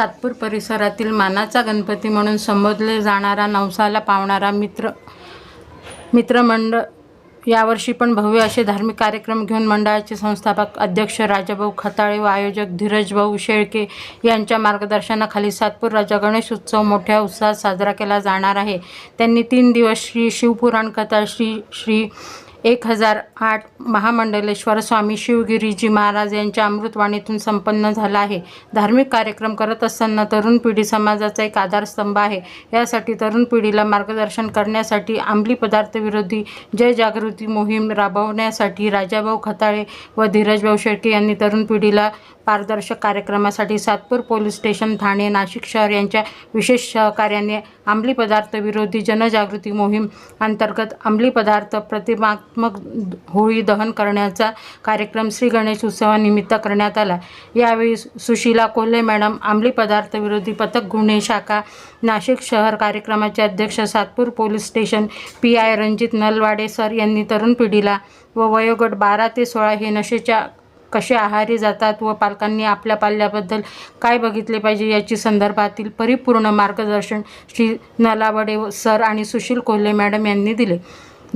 सातपूर परिसरातील मानाचा गणपती म्हणून संबोधले जाणारा नवसाला पावणारा मित्र मित्रमंडळ. यावर्षी पण भव्य असे धार्मिक कार्यक्रम घेऊन मंडळाचे संस्थापक अध्यक्ष राजाभाऊ खताळे व आयोजक धीरजभाऊ शेळके यांच्या मार्गदर्शनाखाली सातपूर राजा गणेश उत्सव मोठ्या उत्साहात साजरा केला जाणार आहे. त्यांनी तीन दिवस श्री शिवपुराण कथा श्री श्री एक हजार आठ महामंडलेश्वर स्वामी शिवगिरीजी महाराज यांच्या अमृतवाणीतून संपन्न झाला आहे. धार्मिक कार्यक्रम करत असताना तरुण पिढी समाजाचा एक आधारस्तंभ आहे. यासाठी तरुण पिढीला मार्गदर्शन करण्यासाठी अंमली पदार्थ विरोधी मोहीम राबवण्यासाठी राजाभाऊ खताळे व धीरजभाऊ शेळके यांनी तरुण पिढीला पारदर्शक कार्यक्रमासाठी सातपूर पोलीस स्टेशन ठाणे नाशिक शहर यांच्या विशेष सहकार्याने अंमली पदार्थ विरोधी जनजागृती मोहीम अंतर्गत अंमली पदार्थ प्रतिमात्मक होळी दहन करण्याचा कार्यक्रम श्री गणेश उत्सवानिमित्त करण्यात आला. यावेळी सुशीला कोल्हे मॅडम अंमली पदार्थ विरोधी पथक गुन्हे शाखा नाशिक शहर कार्यक्रमाचे अध्यक्ष Satpur police station P I Ranjit Nalwade sir यांनी तरुण पिढीला व वयोगट बारा ते सोळा हे नशेच्या कसे आहारी जातात व पालकांनी आपल्या पाल्याबद्दल काय बघितले पाहिजे याची संदर्भातील परिपूर्ण मार्गदर्शन श्री नलावडे सर आणि सुशील कोल्हे मॅडम यांनी दिले.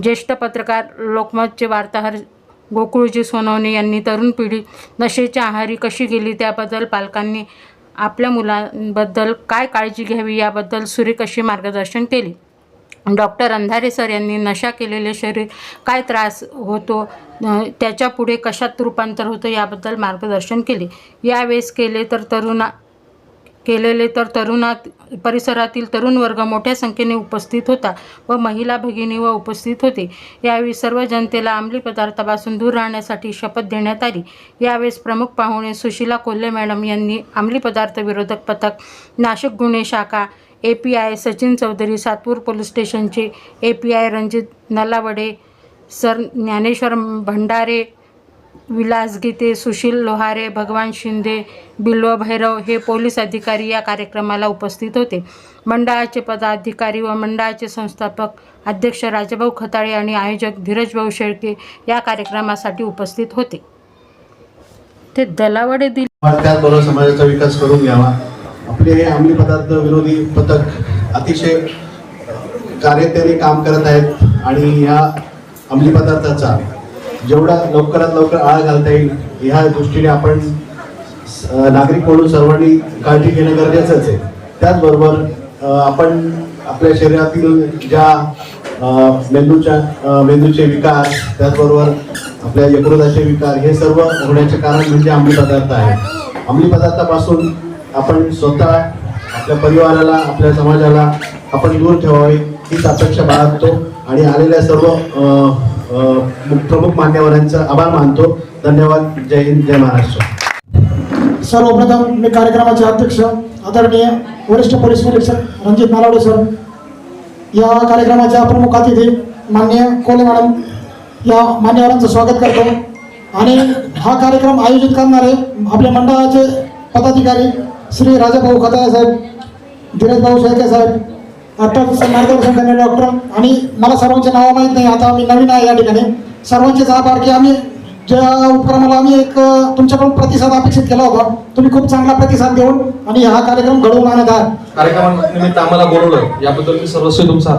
ज्येष्ठ पत्रकार लोकमतचे वार्ताहर गोकुळजी सोनवणे यांनी तरुण पिढी नशेच्या आहारी कशी गेली त्याबद्दल पालकांनी आपल्या मुलांबद्दल काय काळजी घ्यावी याबद्दल सुरेख अशी मार्गदर्शन केले. डॉक्टर अंधारे सर यांनी नशा केलेले शरीर काय त्रास होतो त्याच्या पुढे कशात रूपांतर होतं याबद्दल मार्गदर्शन केले. यावेळेस केले तर तरुणा केलेले तर तरुणात परिसरातील तरुण वर्ग मोठ्या संख्येने उपस्थित होता व महिला भगिनी व उपस्थित होते. यावेळी सर्व जनतेला अंमली पदार्थापासून दूर राहण्यासाठी शपथ देण्यात आली. यावेळेस प्रमुख पाहुणे सुशीला कोल्हे मॅडम यांनी अंमली पदार्थ विरोधक पथक नाशिक गुन्हे शाखा A P I Sachin Chaudhari Satpur police स्टेशनचे A P I Ranjit Nalawade sir Dnyaneshwar Bhandare Vilas Gite Sushil Lohare Bhagwan Shinde बिल्व भैरव हे पोलीस अधिकारी या कार्यक्रमाला उपस्थित होते. मंडळाचे पदाधिकारी व मंडळाचे संस्थापक अध्यक्ष राजभाऊ खताळे आणि आयोजक धीरजभाऊ शेळके या कार्यक्रमासाठी उपस्थित होते. ते दलावडे दिल त्याचबरोबर समाजाचा विकास करून घ्यावा. आपले हे अंमली पदार्थ विरोधी पथक अतिशय कार्यतेने काम करत आहेत आणि ह्या अंमली पदार्थाचा जेवढा लवकरात लवकर आळा घालता येईल ह्या दृष्टीने आपण स- नागरिक म्हणून सर्वांनी काळजी घेणं गरजेचंच आहे. त्याचबरोबर आपण आपल्या शरीरातील ज्या मेंदूच्या मेंदूचे विकार त्याचबरोबर आपल्या यकृताचे विकार हे सर्व होण्याचे कारण म्हणजे अंमली पदार्थ आहे. अंमली पदार्थापासून आपण स्वतः आपल्या परिवाराला आपल्या समाजाला आपण दूर ठेवावे हीच अपेक्षा बाळगतो. आणि आलेल्या सर्व प्रमुख मान्यवरांचा आभार मानतो. धन्यवाद. जय हिंद जय महाराष्ट्र. सर्वप्रथम मी कार्यक्रमाचे अध्यक्ष आदरणीय वरिष्ठ पोलीस निरीक्षक रणजित नालावडे सर या कार्यक्रमाच्या प्रमुख अतिथी मान्य कोले मॅडम या मान्यवरांचं स्वागत करतो. आणि हा कार्यक्रम आयोजित करणारे आपल्या मंडळाचे पदाधिकारी श्री राजाभाऊ खताळे साहेब धीरजभाऊ शेळके साहेब आता मार्गदर्शन करणारे डॉक्टर आणि मला सर्वांचे नावं माहीत नाही आता आम्ही नवीन आहे या ठिकाणी. सर्वांचेच आभार की आम्ही ज्या उपक्रमाला आम्ही एक तुमच्याकडून प्रतिसाद अपेक्षित केला होता. तुम्ही खूप चांगला प्रतिसाद देऊन आणि हा कार्यक्रम घडवून आणत आहात. कार्यक्रमानिमित्त आम्हाला बोलवलं याबद्दल मी सर्वस्वी तुमचा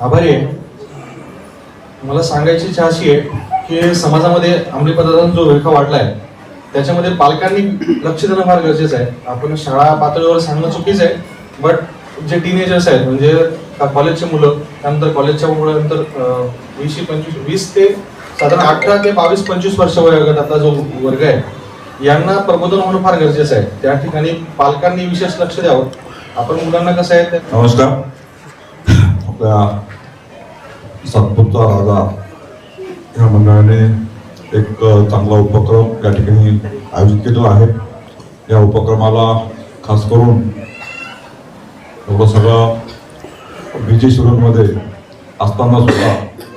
आभारी आहे. मला सांगायची इच्छा अशी आहे की समाजामध्ये अंमली पदार्थांचा जो विळखा वाढलाय त्याच्यामध्ये पालकांनी लक्ष देणं फार गरजेचं आहे. आपण शाळा पातळीवर सांगणं चुकीचं आहे बट जे टीनेजर्स आहेत म्हणजे कॉलेजचे मुलं त्यानंतर कॉलेजच्या मुलं नंतर वीस पंचवीस वीस ते साधारण अठरा ते बावीस पंचवीस वर्ष वयोगटातला जो वर्ग आहे यांना प्रबोधन होणं फार गरजेचं आहे. त्या ठिकाणी पालकांनी विशेष लक्ष द्यावं. आपण मुलांना कसं आहे ते नमस्कार. आपल्या राजा या मंडळाने एक चांगला उपक्रम या ठिकाणी आयोजित केलेला आहे. या उपक्रमाला खास करून एवढं सगळं बिजी शेड्यूलमध्ये असताना सुद्धा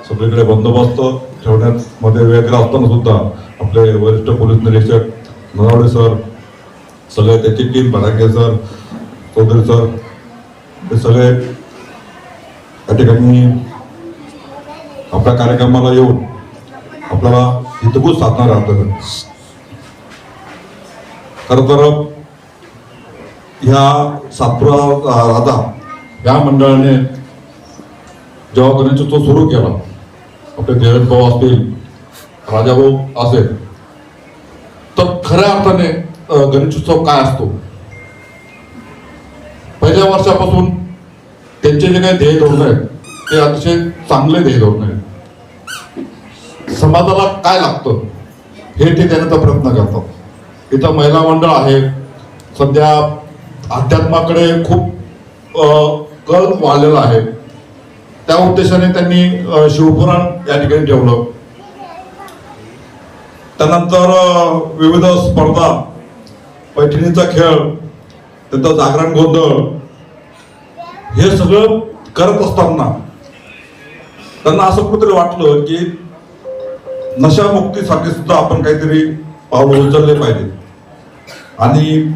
सगळीकडे बंदोबस्त ठेवण्यामध्ये वेगळा असताना सुद्धा आपले वरिष्ठ पोलीस निरीक्षक नरावडे सर सगळे त्याची team Bhadake sir Chaudhari sir हे सगळे या ठिकाणी आपल्या कार्यक्रमाला येऊन आपल्याला ఎందుకు సాధన आहे आपल्याकडे खरं तर ह्या सातपुरा राधा या मंडळाने जेव्हा गणेशोत्सव सुरू केला आपले देवेंद्र भाऊ असतील राजाभाऊ असेल तर खऱ्या अर्थाने गणेशोत्सव काय असतो? पहिल्या वर्षापासून त्यांचे जे काही ध्येय धोरण आहेत ते अतिशय चांगले ध्येय धोरण आहेत. समाजाला काय लागतं? हे ते देण्याचा प्रयत्न करतात इथं महिला मंडळ आहे. सध्या अध्यात्माकडे खूप कल वाढलेला आहे. त्या उद्देशाने त्यांनी शिवपुराण या ठिकाणी ठेवलं. त्यानंतर विविध स्पर्धा पैठणीचा खेळ त्यांचं जागरण गोंधळ हे सगळं करत असताना त्यांना असं कुठेतरी वाटलं की नशामुक्तीसाठी सुद्धा आपण काहीतरी पावलं उचलले पाहिजे. आणि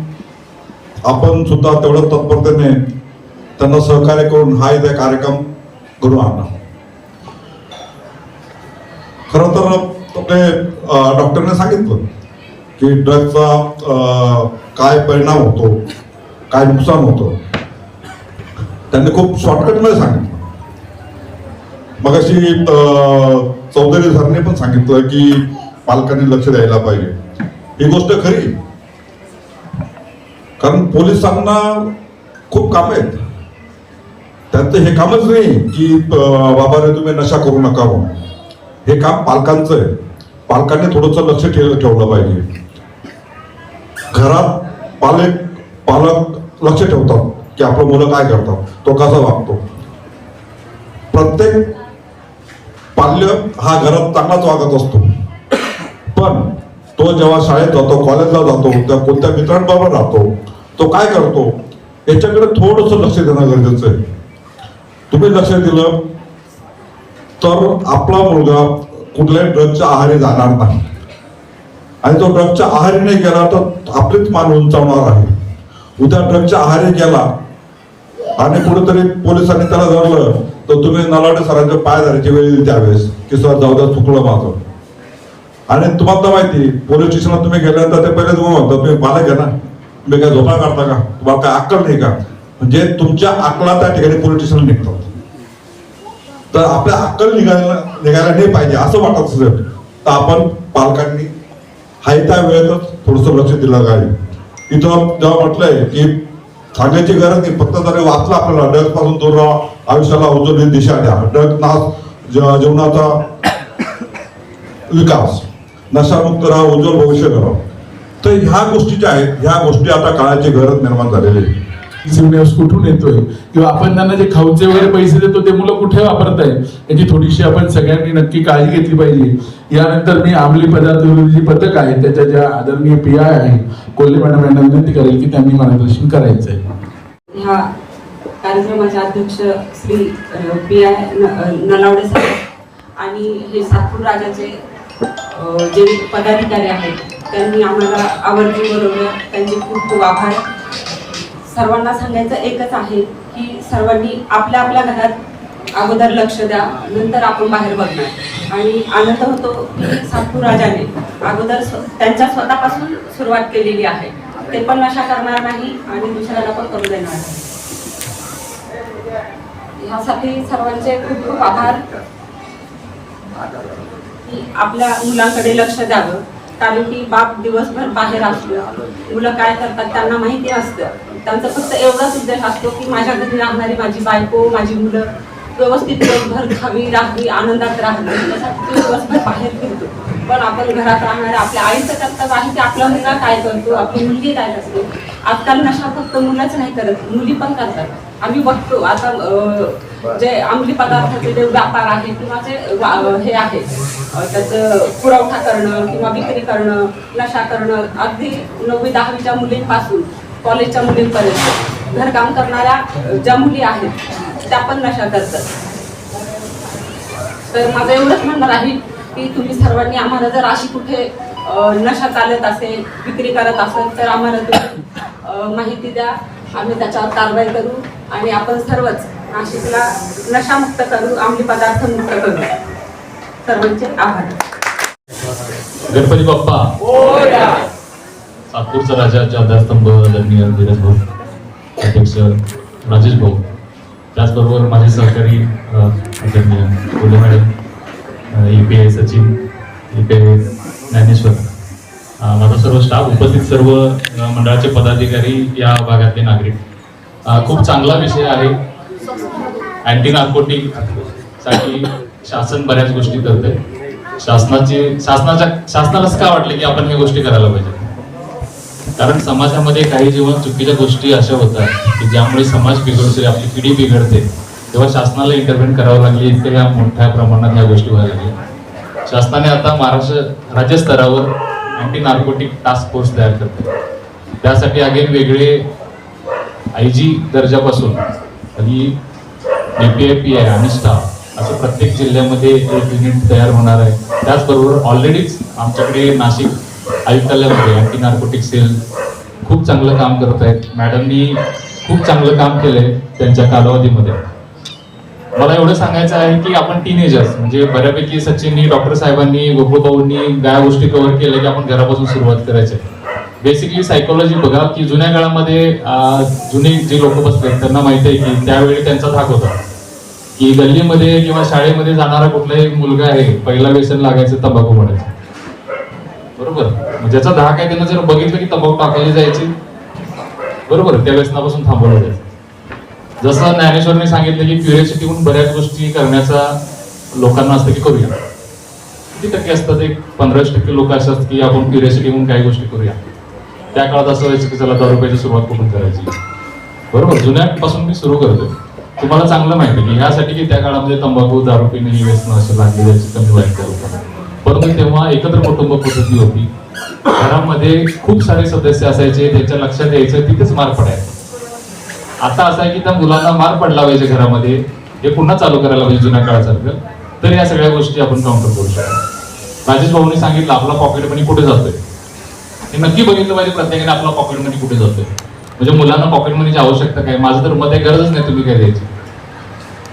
आपण सुद्धा तेवढ्या तत्परतेने त्यांना सहकार्य करून हा इथे कार्यक्रम करून आणला खर तर आपले डॉक्टरने सांगितलं की ड्रगचा काय परिणाम होतो काय नुकसान होतं. त्यांनी खूप शॉर्टकटमध्ये सांगितलं. मग अशी चौधरी सरने पण सांगितलं की पालकांनी लक्ष द्यायला पाहिजे. ही गोष्ट खरी. कारण पोलिसांना खूप काम आहेत. त्यांचं हे कामच नाही की बाबा रे तुम्ही नशा करू नका म्हणून. हे काम पालकांचं आहे. पालकांनी थोडंसं लक्ष ठेवलं पाहिजे. घरात पालक पालक लक्ष ठेवतात की आपलं मुलं काय करतात तो कसा वागतो. प्रत्येक पाल्य हा घरात चांगलाच वागत असतो. पण तो जेव्हा शाळेत जातो कॉलेजला जातो त्या कोणत्या मित्रांबरोबर राहतो तो काय करतो? याच्याकडे थोडंसं लक्ष देणं गरजेचं आहे. तुम्ही लक्ष दिलं तर आपला मुलगा कुठल्याही ड्रगच्या आहारी जाणार नाही. आणि तो ड्रगच्या आहारी नाही गेला तर आपलीच मान उंचावणार आहे. उद्या ड्रगच्या आहारी गेला आणि कुठेतरी पोलिसांनी त्याला धरलं तर तुम्ही नलाटे सरांच्या पाय धरायची वेळ येईल त्यावेळेस की सर जाऊ द्या चुकलं माझं. आणि तुम्हाला तर माहिती पोलीस स्टेशनला तुम्ही गेल्यानंतर ते पहिले तुम्ही म्हणतात तुम्ही पालक आहे ना. तुम्ही काय झोपा काढता का? तुम्हाला काय अक्कल नाही का? म्हणजे तुमच्या अकला त्या ठिकाणी पोलीस स्टेशनला निघतात. तर आपल्या अक्कल निघायला निघायला नाही पाहिजे असं वाटत असेल. तर आपण पालकांनी हाय त्या वेळेतच थोडस लक्ष दिलं पाहिजे. इथं जेव्हा म्हटलंय की सांगायची गरज नाही. फक्त जरी वाचलं आपल्याला ड्रगपासून दूर राहा. आयुष्याला उजवली दिशा द्या. ड्रग नाश जीवनाचा विकास. नशामुक्त राहा उज्ज्वल भविष्य करा. तर ह्या गोष्टी ज्या आहेत ह्या गोष्टी आता काळाची गरज निर्माण झालेली आहे. न्यूज कुठून येतोय? किंवा आपण त्यांना जे खाऊचे वगैरे पैसे देतो ते मुलं कुठे वापरताय? याची थोडीशी आपण सगळ्यांनी नक्की काळजी घेतली पाहिजे. यानंतर मी आमली पदार्थ विरोधी पथक आहे त्याच्या ज्या आदरणीय पी आय आहे कोल्हे मॅडम यांना विनंती करेल की त्यांनी मार्गदर्शन करायचं आहे ह्या कार्यक्रमाचे अध्यक्ष श्री पी आय नलावडे साहेब आणि हे सातपूर राजाचे जे पदाधिकारी आहेत त्यांनी आम्हाला आवर्जून बरोबर त्यांचे खूप खूप आभार. सर्वांना सांगायचं एकच आहे की सर्वांनी आपल्या आपल्या घरात अगोदर लक्ष द्या नंतर आपण बाहेर बघणार. आणि आनंद होतो की सातपूर राजाने अगोदर स्व- त्यांच्या स्वतःपासून सुरुवात केलेली आहे. ते पण नशा करणार नाही आणि दुसऱ्याला पण करू देणार नाही. ह्यासाठी सर्वांचे खूप खूप आभार. की आपल्या मुलांकडे लक्ष द्यावं. कारण की बाप दिवसभर बाहेर असतो. मुलं काय करतात त्यांना माहिती असतं. त्यांचा फक्त एवढाच उद्देश असतो की माझ्या घरी राहणारी माझी बायको माझी मुलं व्यवस्थित दिवसभर खावी राहावी आनंदात राहावी. त्यासाठी दिवसभर बाहेर फिरतो. पण आपण घरात राहणाऱ्या आपल्या आईचं कर्तव्य आहे की आपला मुलगा काय करतो आपली मुलगी काय करते. आजकाल नशा फक्त मुलंच नाही करत मुली पण करतात. आम्ही बघतो आता जे अंमली पदार्थाचे जे व्यापार आहे किंवा जे हे आहे त्याचं पुरवठा करणं किंवा विक्री करणं नशा करणं अगदी नववी दहावीच्या मुलींपासून कॉलेजच्या मुलींपर्यंत. घरकाम करणाऱ्या ज्या मुली आहेत त्या पण नशा करतात. तर माझं एवढंच म्हणणं आहे की तुम्ही सर्वांनी आम्हाला जर अशी कुठे नशा चालत असेल विक्री करत असेल तर आम्हाला तुम्ही माहिती द्या. आम्ही त्याच्यावर कारवाई करू आणि आपण सर्वच नाशिकला नशामुक्त करू अंमली पदार्थ मुक्त करू. सर्वांचे आभार. गणपती बाप्पा. सातपूरचा राजाच्या आधारस्तंभ आदरणीय धीरज भाऊ अध्यक्ष राजेश भाऊ. त्याचबरोबर माझे सहकारी अ, आदरणीय madam A P I Sachin U P I Dnyaneshwar माझा सर्व स्टाफ उपस्थित सर्व मंडळाचे पदाधिकारी या भागातले नागरिक. खूप चांगला विषय आहे. अँटी नार्कोटिकसाठी शासन बऱ्याच गोष्टी करते शासनाची शासनाच्या शासनालाच का वाटलं की आपण ह्या गोष्टी करायला पाहिजे कारण समाजामध्ये काही जेव्हा चुकीच्या गोष्टी अशा होतात की ज्यामुळे समाज बिघडतोय आपली पिढी बिघडते. तेव्हा शासनाला इंटरव्हेन करावं लागली इतक्या मोठ्या प्रमाणात ह्या गोष्टी व्हायला लागल्या. शासनाने आता महाराष्ट्र राज्य स्तरावर अँटी नार्कोटिक टास्क फोर्स तयार करते त्यासाठी अगेन वेगळे आय जी दर्जापासून आणि डीपीआय पी आय आणि स्टाफ असं प्रत्येक जिल्ह्यामध्ये एक युनिट तयार होणार आहे. त्याचबरोबर ऑलरेडीच आमच्याकडे नाशिक आयुक्तालयामध्ये अँटी नार्कोटिक सेल खूप चांगलं काम करत आहेत. मॅडमनी खूप चांगलं काम केलंय त्यांच्या कालावधीमध्ये. मला एवढं सांगायचं आहे की आपण टीनेजर्स म्हणजे बऱ्यापैकी सचिननी डॉक्टर साहेबांनी गोकुळभाऊंनी त्या गोष्टी कव्हर केल्या की आपण घरापासून सुरुवात करायची. बेसिकली सायकोलॉजी बघा की जुन्या काळामध्ये जुने जे लोक बसले त्यांना माहिती आहे की त्यावेळी त्यांचा धाक होता. की गल्लीमध्ये किंवा शाळेमध्ये जाणारा कुठलाही मुलगा आहे पहिला व्यसन लागायचं तंबाखू म्हणायचं. बरोबर. ज्याचा धाक आहे त्यानं जर बघितलं की तंबाखू टाकली जायची. बरोबर त्या व्यसनापासून थांबवलं जायचं. जसं ज्ञानेश्वरने सांगितलं की क्युरियोसिटी म्हणून बऱ्याच गोष्टी करण्याचा लोकांना असतं की करूया. किती टक्के असतात? एक पंधराशे टक्के लोक असे असतात की आपण क्युरियोसिटी म्हणून काही गोष्टी करूया. त्या काळात असं व्हायचं की चला दहा रुपयाची सुरुवात कुठून करायची? बरोबर जुन्यापासून मी सुरू करतोय. तुम्हाला चांगलं माहिती की यासाठी की त्या काळामध्ये तंबाखू दारू पिणे व्यसन असं लागले जायचे कमी व्हायचं परंतु तेव्हा एकत्र कुटुंब पद्धती होती. घरामध्ये खूप सारे सदस्य असायचे त्याच्या लक्षात यायचं तिथेच मार पडायचं. आता असं आहे की त्या मुलांना मार पडला पाहिजे घरामध्ये. हे पुन्हा चालू करायला पाहिजे जुन्या काळासारखं. तर या सगळ्या गोष्टी आपण काउंटर करू शकतो. राजेश भाऊनी सांगितलं आपला पॉकेट मनी कुठे जातोय? हे नक्की बघितलं पाहिजे प्रत्येकाने आपला पॉकेट मनी कुठे जातोय. म्हणजे मुलांना पॉकेट मनीची आवश्यकता काय? माझं तर मत आहे गरजच नाही तुम्ही काय द्यायची.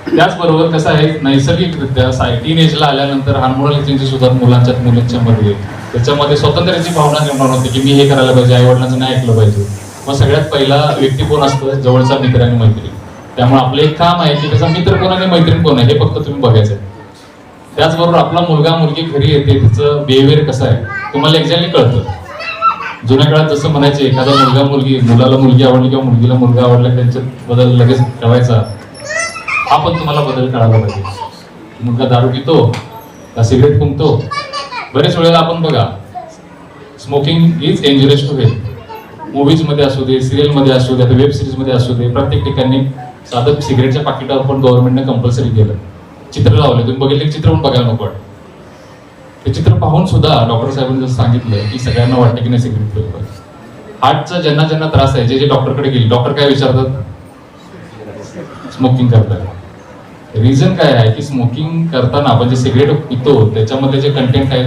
त्याचबरोबर कसं आहे नैसर्गिकरित्या सायटीन एजला आल्यानंतर हार्मोनल एक्सचेंज सुद्धा मुलांच्या मुलींच्या मध्ये त्याच्यामध्ये स्वतंत्र्याची भावना निर्माण होते की मी हे करायला पाहिजे आई वडिलांचं नाही ऐकलं पाहिजे. मग सगळ्यात पहिला व्यक्ती कोण असतं? जवळचा मित्र आणि मैत्रीण. त्यामुळे आपलं एक काम आहे की त्याचा मित्र कोण आणि मैत्रीण कोण आहे हे फक्त तुम्ही बघायचं आहे. त्याचबरोबर आपला मुलगा मुलगी घरी येते तिचं बिहेवियर कसं आहे तुम्हाला एक्झॅक्टली कळतं. जुन्या काळात जसं म्हणायचे एखादा मुलगा मुलगी मुलाला मुलगी आवडली किंवा मुलगीला मुलगा आवडला त्यांच्यात बदल लगेच ठेवायचा. हा पण तुम्हाला बदल कळाला पाहिजे. मुलगा दारू पितो का सिगरेट फुंकतो? बरेच वेळेला आपण बघा smoking is dangerous to health मूवीजमध्ये असू दे सिरियलमध्ये असू दे वेब सिरीजमध्ये असू दे प्रत्येक ठिकाणी साधं सिगरेटच्या पाकिटावर पण गव्हर्नमेंटने कंपल्सरी केलं. चित्र लावले तुम्ही बघितले चित्र पण बघायला नको ते चित्र पाहून सुद्धा डॉक्टर साहेबांनी जसं सांगितलं की सगळ्यांना वाटतं की नाही सिगरेट पिलं पाहिजे हार्टचा ज्यांना ज्यांना त्रास आहे जे जे डॉक्टरकडे गेले डॉक्टर काय विचारतात? स्मोकिंग करतात. रिझन काय आहे की स्मोकिंग करताना आपण जे सिगरेट पितो त्याच्यामध्ये जे कंटेंट आहे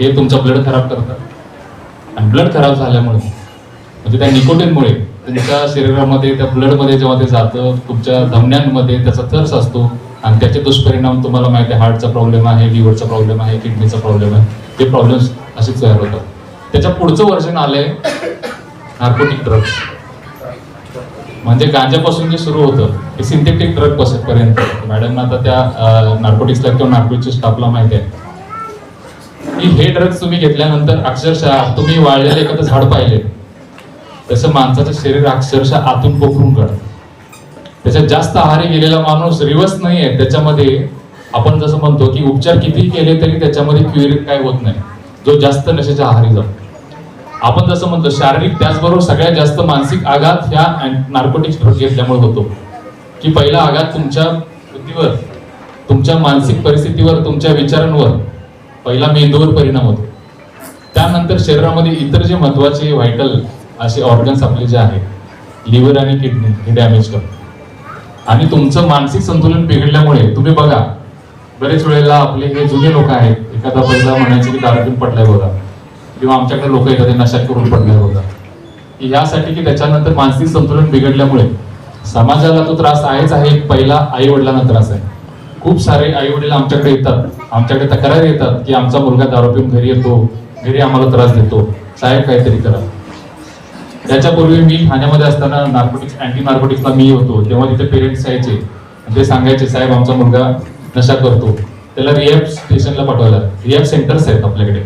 हे तुमचं ब्लड खराब करतात आणि ब्लड खराब झाल्यामुळे म्हणजे त्या निकोटीनमुळे तुमच्या शरीरामध्ये त्या ब्लडमध्ये जेव्हा ते जातं तुमच्या धमन्यांमध्ये त्याचा थर्स असतो आणि त्याचे दुष्परिणाम तुम्हाला माहिती आहे हार्टचा प्रॉब्लेम आहे लिव्हरचा प्रॉब्लेम आहे किडनीचा प्रॉब्लेम आहे ते प्रॉब्लेम्स असेच तयार होतात. त्याच्या पुढचं वर्जन आलंय नार्कोटिक ड्रग्स म्हणजे गांजापासून जे सुरू होतं ते सिंथेटिक ड्रग पर्यंत मॅडमना आता त्या नार्कोटिक्सला किंवा नार्कोटिक्सच्या स्टाफला माहिती आहे. की हे ड्रग्ज तुम्ही घेतल्यानंतर अक्षरशः तुम्ही वाळलेलं एखादं झाड पाहिले. तसं माणसाचं शरीर अक्षरशः आतून पोखरून काढतं. त्याच्यात जास्त आहारी गेलेला माणूस रिवर्स नाही आहे. त्याच्यामध्ये आपण जसं म्हणतो की उपचार किती केले तरी त्याच्यामध्ये क्युअर काय होत नाही. जो जास्त नशेच्या आहारी जातो. आपण जसं म्हणतो शारीरिक त्याचबरोबर सगळ्यात जास्त मानसिक आघात ह्या नार्कोटिक्स ड्रग घेतल्यामुळे होतो. की पहिला आघात तुमच्या बुद्धीवर तुमच्या मानसिक परिस्थितीवर तुमच्या विचारांवर पहिला मेंदूवर परिणाम होतो. त्यानंतर शरीरामध्ये इतर जे महत्त्वाचे व्हायटल असे ऑर्गन्स आपले जे आहेत लिव्हर आणि किडनी हे डॅमेज करतो आणि तुमचं मानसिक संतुलन बिघडल्यामुळे तुम्ही बघा बरेच वेळेला आपले हे जुने लोक आहेत एखादा पहिला म्हणायचे की दारू पडलाय बघा किंवा आमच्याकडे लोक एखादे नशा करून पडलाय बघा की यासाठी की त्याच्यानंतर मानसिक संतुलन बिघडल्यामुळे समाजाला तो त्रास आहेच आहे पहिला आई वडिलांना त्रास आहे. खूप सारे आई वडील आमच्याकडे येतात आमच्याकडे तक्रार येतात की आमचा मुलगा दारू पिऊन घरी येतो घरी आम्हाला त्रास देतो साहेब काहीतरी करा. त्याच्यापूर्वी मी ठाण्यामध्ये असताना नार्कोटिक्स अँटी नार्कोटिक्सला मी होतो तेव्हा तिथे पेरेंट्स यायचे ते सांगायचे साहेब आमचा मुलगा नशा करतो. त्याला रिहॅब स्टेशनला पाठवायला रिहॅब सेंटर्स आहेत आपल्याकडे.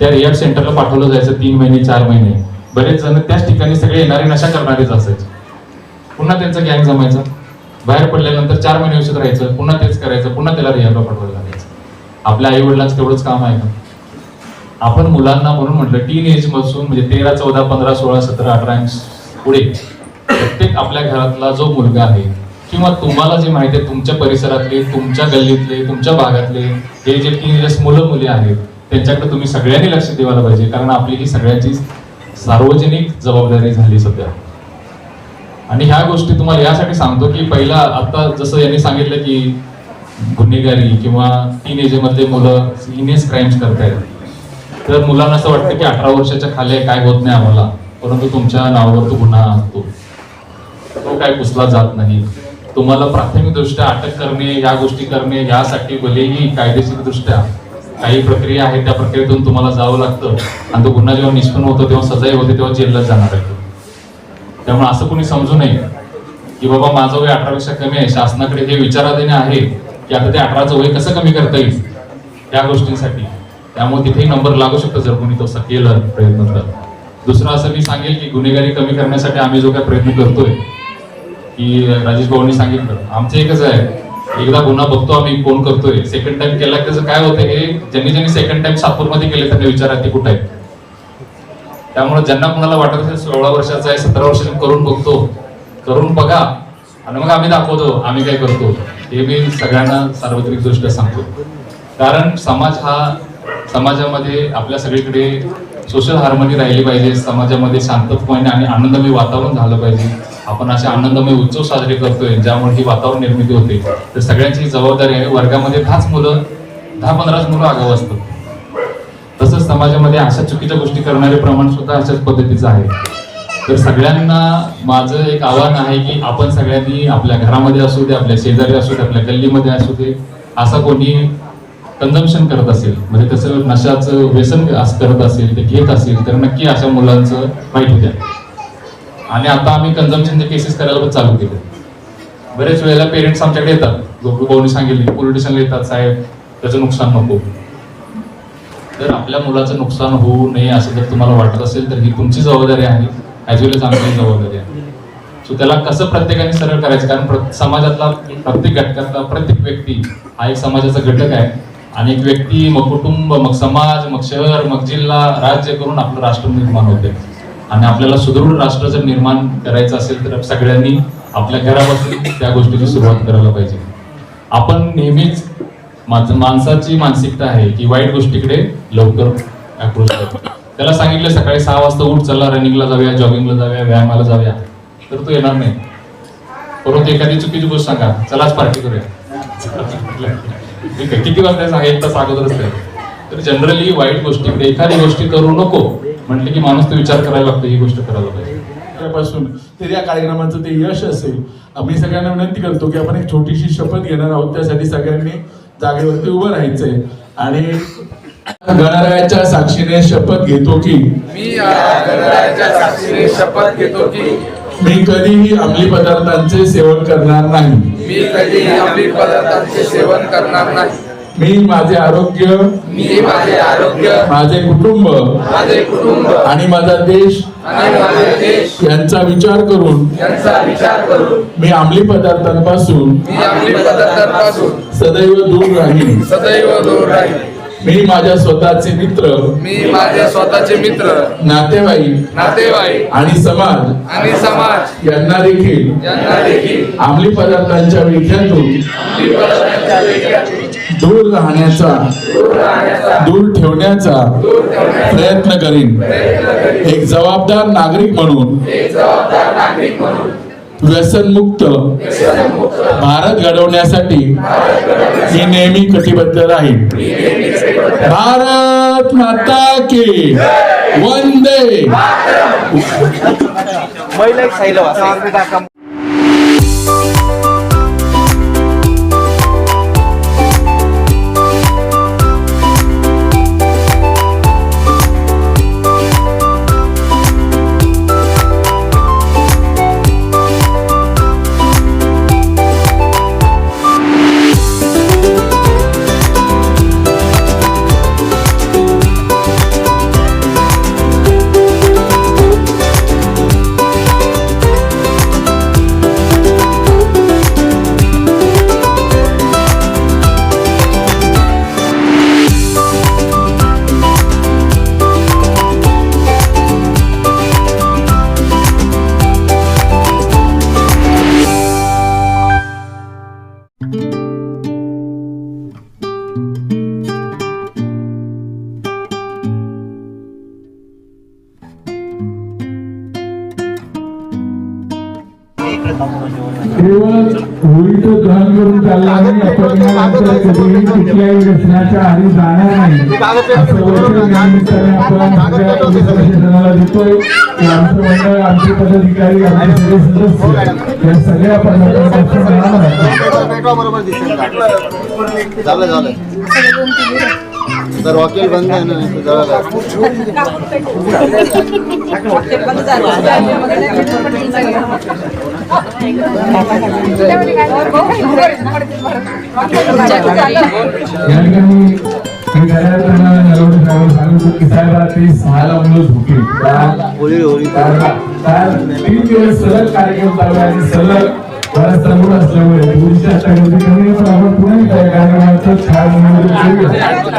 त्या रिहॅब सेंटरला पाठवलं जायचं तीन महिने चार महिने. बरेच जण त्याच ठिकाणी सगळे येणारे नशा करणारेच असायचे. पुन्हा त्यांचा गँग जमायचा. बाहेर पडल्यानंतर चार महिने औषध राहायचं पुन्हा तेच करायचं पुन्हा त्याला रिहॅबला पाठवायला लागायचं. आपल्या आई वडिलांचं तेवढंच काम आहे का आपण मुलांना म्हणून म्हटलं टीन एजपासून म्हणजे तेरा चौदा पंधरा सोळा सतरा अठरा पुढे प्रत्येक आपल्या घरातला जो मुलगा आहे किंवा तुम्हाला जे माहिती आहे तुमच्या परिसरातले तुमच्या गल्लीतले तुमच्या भागातले हे जे टीन एज मुलं मुली आहेत त्यांच्याकडे तुम्ही सगळ्यांनी लक्ष द्यायला पाहिजे कारण आपली ही सगळ्यांची सार्वजनिक जबाबदारी झाली सध्या. आणि ह्या गोष्टी तुम्हाला यासाठी सांगतो की पहिला आता जसं यांनी सांगितलं की गुन्हेगारी किंवा टीन एजमधले मुलं हिनियस क्राईम्स करतायत. तर मुलांना असं वाटतं की अठरा वर्षाच्या खाली काय होत नाही आम्हाला परंतु तुमच्या नावावर तो गुन्हा असतो. तो काय पुसला जात नाही. तुम्हाला प्राथमिकदृष्ट्या अटक करणे या गोष्टी करणे यासाठी भलेही कायदेशीर दृष्ट्या काही प्रक्रिया आहेत त्या प्रक्रियेतून तुम्हाला जावं लागतं. आणि तो गुन्हा जेव्हा निष्पन्न होतो तेव्हा सजाई होते तेव्हा जेलला जाणार आहे त्यामुळे असं कोणी समजू नये की बाबा माझं वय अठरापेक्षा कमी आहे शासनाकडे हे विचाराधीन आहे की आता ते अठराचं वय कसं कमी करता येईल त्या गोष्टींसाठी. त्यामुळे तिथेही नंबर लागू शकतो जर कोणी तसं केलं प्रयत्न तर. दुसरं असं मी सांगेल की गुन्हेगारी कमी करण्यासाठी आम्ही जो काय प्रयत्न करतोय की राजेश भाऊनी सांगितलं. आमचं एकच आहे एकदा गुन्हा बघतो आम्ही कोण करतोय. सेकंड टाइम केला त्याचं काय होतं हे ज्यांनी ज्यांनी सेकंड टाइम सातपूरमध्ये केले त्यांनी विचारा ते कुठे आहेत. त्यामुळे ज्यांना कोणाला वाटत असेल सोळा वर्षाचा आहे सतरा वर्षाचा करून बघतो. करून बघा. आणि मग आम्ही दाखवतो आम्ही काय करतो. हे मी सगळ्यांना सार्वत्रिक दृष्ट्या सांगतो. कारण समाज हा समाजामध्ये आपल्या सगळीकडे सोशल हार्मनी राहिली पाहिजे समाजामध्ये शांतपणे आणि आनंदमय वातावरण झालं पाहिजे. आपण असे आनंदमय उत्सव साजरे करतोय ज्यामुळे ही वातावरण निर्मिती होते. तर सगळ्यांची जबाबदारी आहे. वर्गामध्ये दहाच मुलं दहा पंधराच मुलं आगाव असतात. तसंच समाजामध्ये अशा चुकीच्या गोष्टी करणारे प्रमाण सुद्धा अशाच पद्धतीचं आहे. तर सगळ्यांना माझं एक आव्हान आहे की आपण सगळ्यांनी आपल्या घरामध्ये असू दे आपल्या शेजारी असू दे आपल्या गल्लीमध्ये असू दे असा कोणी कन्झम्पन करत असेल म्हणजे तसं नशाचं व्यसन करत असेल ते घेत असेल तर नक्की अशा मुलांचं वाईट होत्या आणि आता आम्ही कन्झम्पशनचे केसेस करायला पण चालू केले. बरेच वेळेला पेरेंट्स आमच्याकडे येतात. गोपू भाऊनी सांगितले पोलीस स्टेशनला येतात साहेब त्याचं नुकसान नको. तर आपल्या मुलाचं नुकसान होऊ नये असं जर तुम्हाला वाटत असेल तर ही तुमची जबाबदारी आहे. ॲज वेल एज आमची जबाबदारी आहे. सो त्याला कसं प्रत्येकाने सरळ करायचं? कारण समाजातला प्रत्येक घटकातला प्रत्येक व्यक्ती हा एक समाजाचा घटक आहे. आणि एक व्यक्ती मग कुटुंब मग समाज मग शहर मग जिल्हा राज्य करून आपलं राष्ट्र निर्माण होते. आणि आपल्याला सुदृढ राष्ट्र जर निर्माण करायचं असेल तर सगळ्यांनी आपल्या घरापासून त्या गोष्टीची सुरुवात करायला पाहिजे. आपण नेहमीच माणसाची मानसिकता आहे की वाईट गोष्टीकडे लवकर अप्रोच करतो त्याला सांगितलं सकाळी सहा वाजता उठ चला रनिंगला जाऊया जॉगिंगला जाऊया व्यायामाला जाऊया. तर तो येणार नाही. परंतु एखादी चुकीची गोष्ट सांगा चलाच पार्टी करूया. ठीक आहे. किती वाजता सांगा एक तास अगोदरच आहे तर जनरली वाईट गोष्टीकडे एखादी गोष्टी करू नको म्हटलं की माणूस तो विचार करायला लागतो ही गोष्ट करायला पाहिजे. पासून तर या कार्यक्रमाचं ते यश असेल. आम्ही सगळ्यांना विनंती करतो की आपण एक छोटीशी शपथ घेणार आहोत. त्यासाठी सगळ्यांनी जागेवरती उभं राहायचंय. आणि गणरायाच्या साक्षीने शपथ घेतो की मी गणरायाच्या साक्षीने शपथ घेतो की मी कधीही अंमली पदार्थांचे सेवन करणार नाही. मी कधीही अंमली पदार्थांचे सेवन करणार नाही. मी माझे आरोग्य मी माझे आरोग्य माझे कुटुंब माझे कुटुंब आणि माझा देश आणि माझे देश यांचा विचार करून यांचा विचार करून मी अंमली पदार्थांपासून मी अंमली पदार्थांपासून सदैव दूर राहीन. सदैव दूर राहील मी माझ्या स्वतःचे मित्र. मी माझे स्वतःचे मित्र. नातेवाईक. नातेवाईक. आणि समाज. आणि समाज. यांना देखील. यांना देखील. अंमली पदार्थांच्या विख्यातून दूर राहण्याचा दूर ठेवण्याचा प्रयत्न करीन. एक जबाबदार नागरिक म्हणून व्यसनमुक्त. भारत घडवण्यासाठी मी नेहमी कटिबद्ध राहील भारत माता के वंदे. कधीही कुठल्याही व्यसनाच्या आधी जाणार नाही. असं वचन यानिमित्ताने आपण सगळ्या पोलीस प्रशासनाला देतोय. की आमचं मंडळ आमचे पदाधिकारी आमचे सगळे सदस्य. या सगळ्या पदाधिकाऱ्यांचं मान राखतो झालं झालं तर वकील बंद आहे ना होळी होळी. तीन दिवस सलग कार्यक्रम चालू आहे सलग बराच मूड असल्यामुळे पुढच्या अष्टगंधी कमी पण आपण पुन्हा एकदा या कार्यक्रमाचं छान करूया.